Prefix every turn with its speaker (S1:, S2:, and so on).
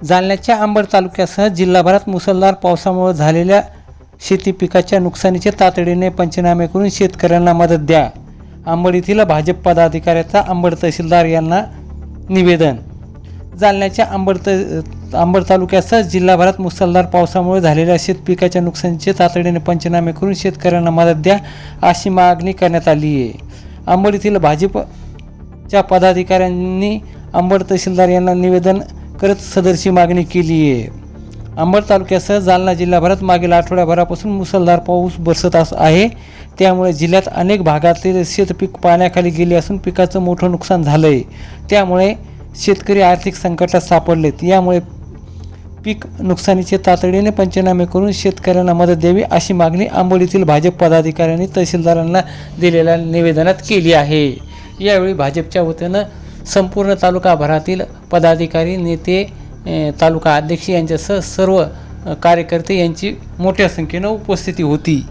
S1: जालन्याच्या अंबड तालुक्यासह जिल्हाभरात मुसळधार पावसामुळे झालेल्या शेती पिकाच्या नुकसानीचे तातडीने पंचनामे करून शेतकऱ्यांना मदत द्या. अंबड येथील भाजप पदाधिकाऱ्याचा अंबड तहसीलदार यांना निवेदन. जालन्याच्या अंबड त अंबड तालुक्यासह जिल्हाभरात मुसळधार पावसामुळे झालेल्या शेतपिकाच्या नुकसानीचे तातडीने पंचनामे करून शेतकऱ्यांना मदत द्या अशी मागणी करण्यात आली आहे. अंबड येथील भाजपच्या पदाधिकाऱ्यांनी अंबड तहसीलदार यांना निवेदन करत सदरची मागणी केली आहे. अंबड तालुक्यासह जालना जिल्हाभरात मागील आठवड्याभरापासून मुसळधार पाऊस बरसत अस आहे. त्यामुळे जिल्ह्यात अनेक भागातील शेतपीक पाण्याखाली गेले असून पिकाचं मोठं नुकसान झालं आहे त्यामुळे शेतकरी आर्थिक संकटात सापडलेत. यामुळे पीक नुकसानीचे तातडीने पंचनामे करून शेतकऱ्यांना मदत द्यावी अशी मागणी आंबोलीतील भाजप पदाधिकाऱ्यांनी तहसीलदारांना दिलेल्या निवेदनात केली आहे. यावेळी भाजपच्या वतीनं संपूर्ण तालुकाभरातील पदाधिकारी नेते तालुका अध्यक्ष यांच्यासह सर्व कार्यकर्ते यांची मोठ्या संख्येनं उपस्थिती होती.